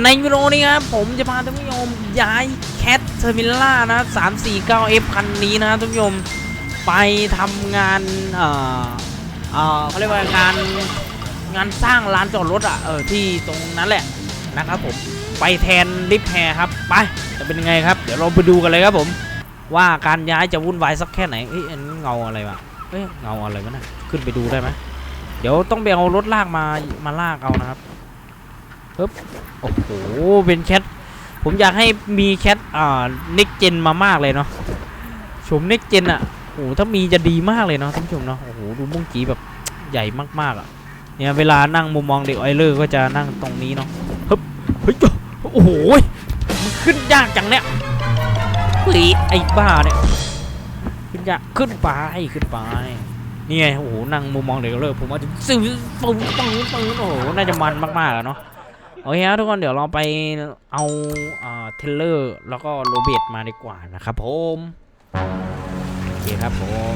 ในวิดีโอนี้ครับผมจะพาท่านผู้ชมย้ายแคทเทอร์มิล่านะ 349F คันนี้นะท่านผู้ชมไปทำงาน เอ่อเอ่อเขาเรียกว่างานงานสร้างลานจอดรถอะเออที่ตรงนั้นแหละนะครับผมไปแทนลิฟต์แฮร์ครับ ไปจะเป็นยังไงครับ เดี๋ยวเราไปดูกันเลยครับผม ว่าการย้ายจะวุ่นวายสักแค่ไหนเอ้ยเงาอะไรวะเอ้ยเงาอะไรวะน่ะขึ้นไปดูได้ไหมเดี๋ยวต้องไปเอารถลากมามาลากเอานะครับ ปึ๊บโอ้โหเป็นแคทผมอยากให้มีแคทอ่าเน็กเจนมามากเลยเนาะชมเน็กเจนอะโอ้โหถ้ามีจะดีมากเลยเนาะท่านผู้ชมเนาะโอ้โหดูมุ้งจีแบบใหญ่มากๆอะเนี่ยเวลานั่งมุมมองเด็กไอเลอร์ก็จะนั่งตรงนี้เนาะฮึบเฮ้ยโอ้โหมันขึ้นยากจังเนี่ยเฮ้ยไอ้บ้าเนี่ยขึ้นยากขึ้นไปขึ้นไปนี่ไงโอ้โหนั่งมุมมองเด็กไอเลอร์ผมว่าจะซื้อปึ้งปึ้งปึ้งโอ้โหน่าจะมันมากๆอะเนาะ โอเคครับทุกคนเดี๋ยวเราไปเอาเทเลอร์แล้วก็โรเบตมาดีกว่านะครับผมโอเคครับผม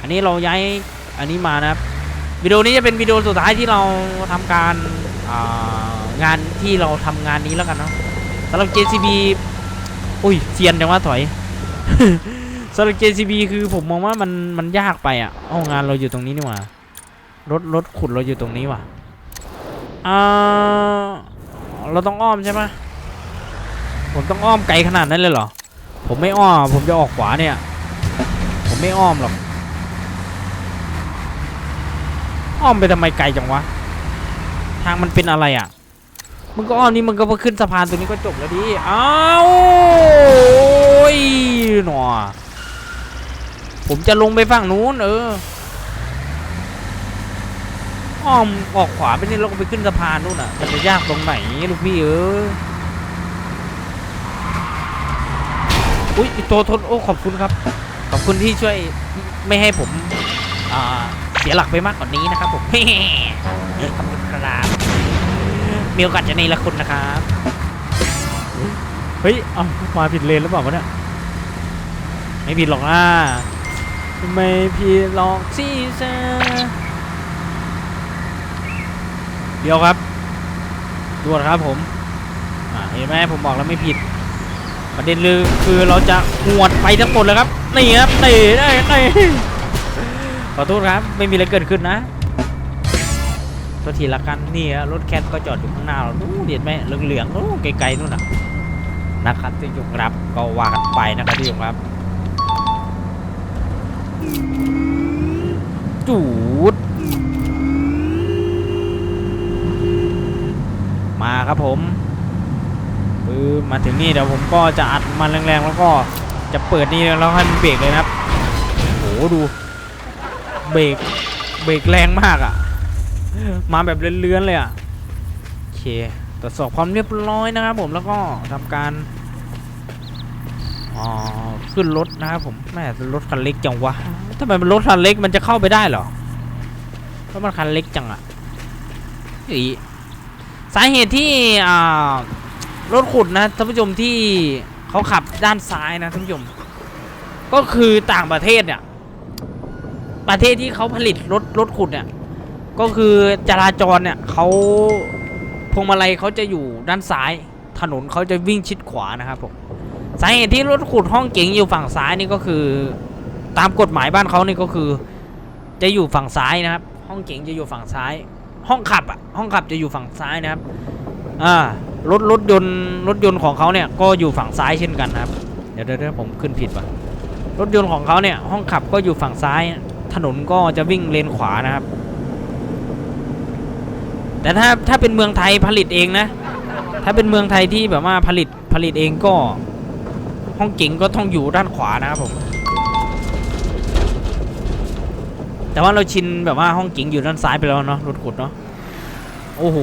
อันนี้เราย้ายอันนี้มานะครับวิดีโอนี้จะเป็นวิดีโอสุดท้ายที่เราทำการงานที่เราทำงานนี้แล้วกันเนาะสำหรับ JCB อุ้ยเซียนจังว่าถอยสำหรับ JCB คือผมมองว่ามันมันยากไปอะเอางานเราอยู่ตรงนี้นี่หว่ารถรถขุดเราอยู่ตรงนี้ว่ะอ่า เราต้องอ้อมใช่ไหมผมต้องอ้อมไกลขนาดนั้นเลยเหรอ ผมไม่อ้อม ผมจะออกขวาเนี่ย ผมไม่อ้อมหรอก อ้อมไปทำไมไกลจังวะ ทางมันเป็นอะไรอะ มึงก็อ้อมนี่มึงก็มาขึ้นสะพานตรงนี้ก็จบแล้วดิ อ้าวโอ้ยหนอผมจะลงไปฝั่งนู้นเออ อ้อมออกขวาไปนี่เราก็ไปขึ้นสะพานนู่นอะ มันจะยากตรงไหนลูกพี่เอออุ้ยโทษโทษโอ้ขอบคุณครับ ขอบคุณที่ช่วยไม่ให้ผมอ่าเสียหลักไปมากกว่านี้นะครับผมขอบคุณครับมีโอกาสจะในละคุณนะครับเฮ้ยเอามาผิดเลนหรือเปล่าวะเนี่ยไม่ผิดหรอกนะไม่ผิดหรอกที่เธอ เดียวครับด่วนครับผมเห็นไหมผมบอกแล้วไม่ผิด ประเด็นเลยคือเราจะหวดไปทั้งหมดเลยครับนี่ครับนี่ได้นี่ขอโทษครับไม่มีอะไรเกิดขึ้นนะตัวทีละกันนี่ฮะรถแคทก็จอดอยู่ข้างหน้าเราดูเห็นไหมเหลืองๆโอ้ไกลๆนู่นน่ะนะครับที่ยงครับก็ว่ากันไปนะครับที่ยงครับจูด มาครับผมปือมาถึงนี่เดี๋ยวผมก็จะอัดมันแรงๆแล้วก็จะเปิดนี่แล้วให้มันเบรกเลยนะครับโอ้โหดูเบรกเบรกแรงมากอะ่ะ มาแบบเลื้อนๆเลยอะ่ะโอเคตรวจสอบความเรียบร้อยนะครับผมแล้วก็ทำการอ๋อขึ้นรถนะครับผมแม่รถคันเล็กจังวะทำไมมันรถคันเล็กมันจะเข้าไปได้เหรอเพราะมันคันเล็กจังอะ่ะอี สาเหตุที่รถขุดนะท่านผู้ชมที่เขาขับด้านซ้ายนะท่านผู้ชม ก็คือต่างประเทศเนี่ยประเทศที่เขาผลิตรถรถขุดเนี่ยก็คือจราจรเนี่ยเขาพวงมาลัยเขาจะอยู่ด้านซ้าย ถนนเขาจะวิ่งชิดขวานะครับผมสาเหตุที่รถขุดห้องเก๋งอยู่ฝั่งซ้ายนี่ก็คือ ตามกฎหมายบ้านเขานี่ก็คือ จะอยู่ฝั่งซ้ายนะครับ ห้องเก๋งจะอยู่ฝั่งซ้าย ห้องขับอะห้องขับจะอยู่ฝั่งซ้ายนะครับอ่ารถรถยนต์รถยนต์ของเขาเนี่ยก็อยู่ฝั่งซ้ายเช่นกันครับเดี๋ยวเดี๋ยวเดี๋ยวผมขึ้นผิดว่ะรถยนต์ของเขาเนี่ยห้องขับก็อยู่ฝั่งซ้าย ถนนก็จะวิ่งเลนขวานะครับ แต่ถ้าถ้าเป็นเมืองไทยผลิตเองนะ ถ้าเป็นเมืองไทยที่แบบว่าผลิตผลิตเองก็ ห้องเก๋งก็ต้องอยู่ด้านขวานะครับผม แต่ว่าเราชินแบบว่าห้องเก๋งอยู่ด้านซ้ายไปแล้วเนาะรถขุดเนาะโอ้โห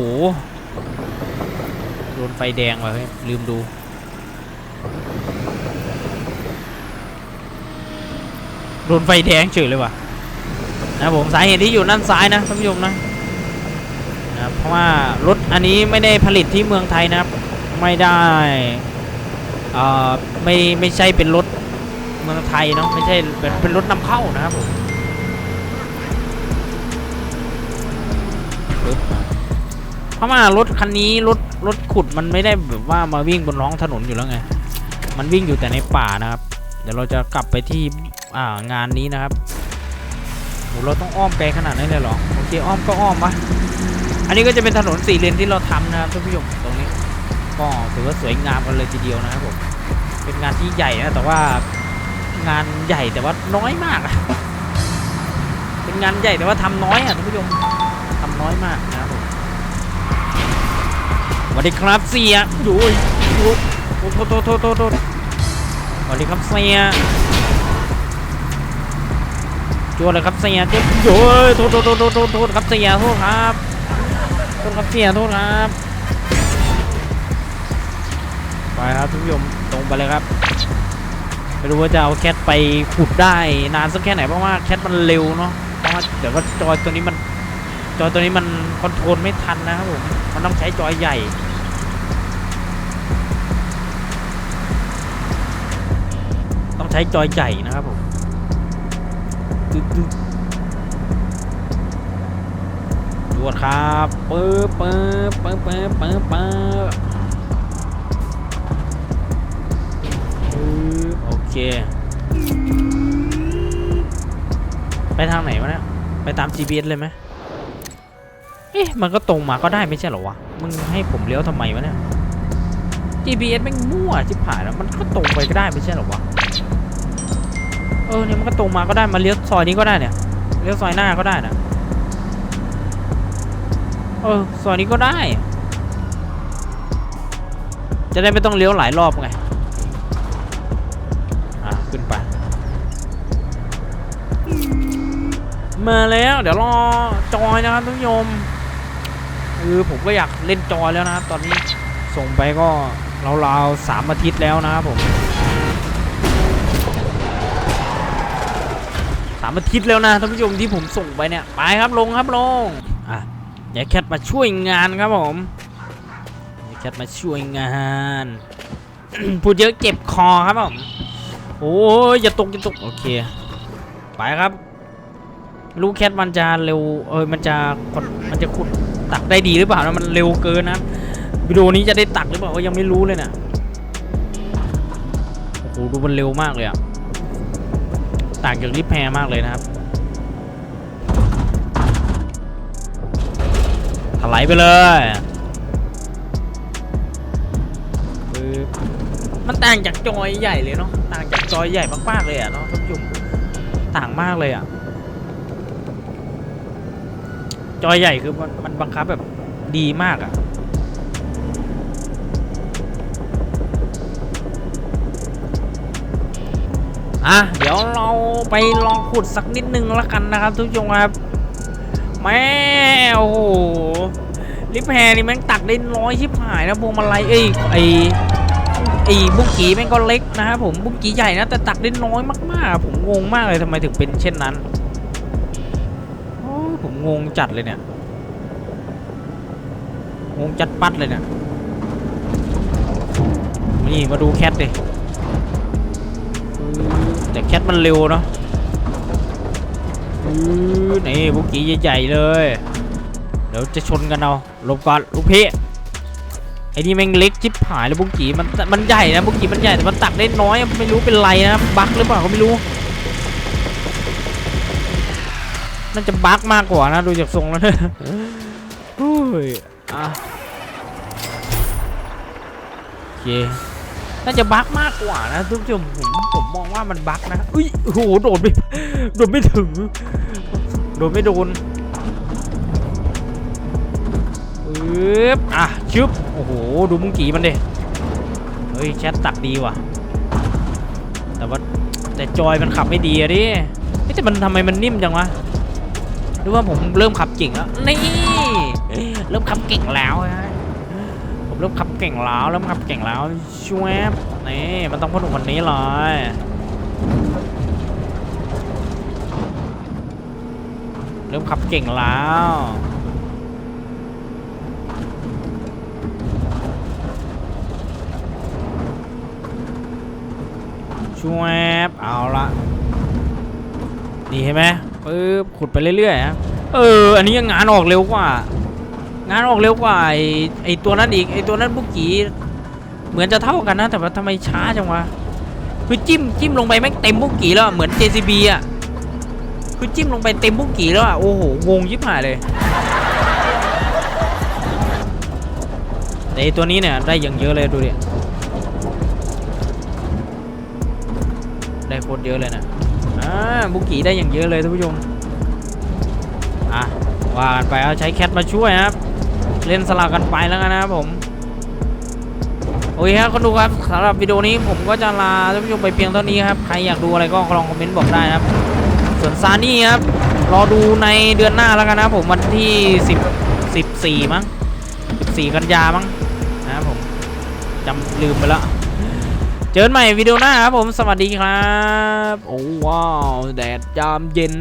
โดนไฟแดงว่ะเฮ้ยลืมดูโดนไฟแดงเฉยเลยว่ะนะผมสาเหตุที่อยู่ด้านซ้ายนะท่านผู้ชมนะนะเพราะว่ารถอันนี้ไม่ได้ผลิตที่เมืองไทยนะครับไม่ได้อ่อไม่ไม่ใช่เป็นรถเมืองไทยเนาะไม่ใช่เป็นเป็นรถนำเข้านะครับผม ปึ๊บราะว่ารถคันนี้รถรถขุดมันไม่ได้แบบว่ามาวิ่งบนท้องถนนอยู่แล้วไง มันวิ่งอยู่แต่ในป่านะครับ เดี๋ยวเราจะกลับไปที่อ่างานนี้นะครับโหเราต้องอ้อมไกลขนาดนั้นเลยเหรอโอเคอ้อมก็อ้อมวะอันนี้ก็จะเป็นถนนสี่เลนที่เราทำนะครับท่านผู้ชมตรงนี้ก็ถือว่าสวยงามกันเลยทีเดียวนะครับผมเป็นงานที่ใหญ่นะแต่ว่างานใหญ่แต่ว่าน้อยมากอะเป็นงานใหญ่แต่ว่าทำน้อยอะท่านผู้ชม ทำน้อยมากนะครับผมสวัสดีครับเสียอยู่อยู่โทษโทษโทษโทษโทษสวัสดีครับเสียจวดเลยครับเสียเจวดโอ้ยโทษโทษโทษโทษโทษครับเสียโทษครับโทษครับเสียโทษครับไปครับท่านผู้ชมตรงไปเลยครับไม่รู้ว่าจะเอาแคทไปขุดได้นานสักแค่ไหนเพราะว่าแคทมันเร็วเนาะเพราะว่าเดี๋ยวว่าจอยตัวนี้มัน จอยตัวนี้มันคอนโทรลไม่ทันนะครับผม มันต้องใช้จอยใหญ่ ต้องใช้จอยใหญ่นะครับผมตึ๊ดตึ๊ดตรวจครับปึ๊บปึ๊บปึ๊บปึ๊บปึ๊บปึ๊บปึ๊บโอเค ไปทางไหนวะเนี่ย ไปตาม GPS เลยไหม เอ๊ะมันก็ตรงมาก็ได้ไม่ใช่เหรอวะ มึงให้ผมเลี้ยวทำไมวะเนี่ย GPS แม่งมั่วชิบหายแล้วมันก็ตรงไปก็ได้ไม่ใช่เหรอวะ เออเนี่ยมันก็ตรงมาก็ได้มาเลี้ยวซอยนี้ก็ได้เนี่ยเลี้ยวซอยหน้าก็ได้นะเออซอยนี้ก็ได้ จะได้ไม่ต้องเลี้ยวหลายรอบไงอะขึ้นไปมาแล้ว เดี๋ยวรอจอยนะครับท่านผู้ชม คือผมก็อยากเล่นจอยแล้วนะครับ ตอนนี้ส่งไปก็ราวๆสามอาทิตย์แล้วนะครับผมสามอาทิตย์แล้วนะท่านผู้ชมที่ผมส่งไปเนี่ยไปครับลงครับลงอะยายแคทมาช่วยงานครับผมยายแคทมาช่วยงานพูดเยอะเจ็บคอครับผมโอ้ยอย่าตกอย่าตกโอเคไปครับลูกแคทมันจะเร็วเออมันจะกดมันจะขุด ตักได้ดีหรือเปล่านะมันเร็วเกินนะวิดีโอนี้จะได้ตักหรือเปล่าก็ยังไม่รู้เลยนะโอ้โหดูมันเร็วมากเลยอะต่างจากลิฟต์แพรมากเลยนะครับถลายไปเลยมันต่างจากจอยใหญ่เลยเนาะต่างจากจอยใหญ่มากๆเลยอะเนาะท่านผู้ชมต่างมากเลยอะ จอยใหญ่คือมันมันบังคับแบบดีมากอะอะเดี๋ยวเราไปลองขุดสักนิดนึงล้วกันนะครับทุกชมครับแม่โอ้โหลิฟแฮร์นี่แม่งตักได้น้อยชิบหายนะพวงมาลัยเอ้ยไอไอ้บุกกี้แม่งก็เล็กนะครับผมบุกกี้ใหญ่นะแต่ตักได้น้อยมากๆ ผมงงมากเลยทำไมถึงเป็นเช่นนั้น งงจัดเลยเนี่ย งงจัดปัดเลยเนี่ยนี่มาดูแคทดิแต่แคทมันเร็วเนาะอื้อนี่บุกกี้ใหญ่ๆเลย เดี๋ยวจะชนกันเอาลบก่อนลูกพี่ไอ้นี่แม่งเล็กจิบหายเลยบุ้งกีมันมันใหญ่นะบุ้งกีมันใหญ่แต่มันตักได้น้อยไม่รู้เป็นไรนะบั๊กหรือเปล่าก็ไม่รู้ น่าจะบั๊กมากกว่านะ ดูจากทรงแล้วเนี่ยโอ้ยอะโอเคน่าจะบั๊กมากกว่านะทุกผู้ชมผมผมมองว่ามันบั๊กนะอุ้ยโอ้โหโดดไม่โดดไม่ถึงโดดไม่โดนปึ๊บอะชึบโอ้โหดูมุงกีมันดิเฮ้ยแชทตักดีว่ะ แต่ว่าแต่จอยมันขับไม่ดีอะดิเฮ้ยแต่มันทำไมมันนิ่มจังวะ หรือว่าผมเริ่มขับเก่งแล้ว นี่ เริ่มขับเก่งแล้วฮะ ผมเริ่มขับเก่งแล้ว เริ่มขับเก่งแล้วช่วยนี่มันต้องพ่อหนุ่มคนนี้เลยเริ่มขับเก่งแล้วช่วยเอาละนี่เห็นไหม ปึ๊บขุดไปเรื่อยๆฮะเออ อันนี้ยังงานออกเร็วกว่า งานออกเร็วกว่าไอไอตัวนั้นอีกไอตัวนั้นบุกกี้เหมือนจะเท่ากันนะแต่ว่าทำไมช้าจังวะคือจิ้มจิ้มลงไปแม่งเต็มบุกกี้แล้วเหมือน JCB อะคือจิ้มลงไปเต็มบุกกี้แล้วอะโอ้โหงงยิบหายเลยแต่ไอตัวนี้เนี่ยได้อย่างเยอะเลยดูดิได้โคตรเยอะเลยนะ อ่าบุกี้ได้อย่างเยอะเลยท่านผู้ชมอะว่ากันไปเอาใช้แคทมาช่วยครับ เล่นสลับกันไปแล้วกันนะครับผมโอเคครับคนดูครับสำหรับวิดีโอนี้ผมก็จะลาท่านผู้ชมไปเพียงเท่านี้ครับ ใครอยากดูอะไรก็ลองคอมเมนต์บอกได้นะครับ ส่วนซานี่ครับ รอดูในเดือนหน้าแล้วกันนะผมวันที่10 14มั้ง14 กันยามั้งนะครับผมจำลืมไปแล้ว เจอกันใหม่วิดีโอหน้าครับผม สวัสดีครับ โอ้ว้าว แดดยามเย็น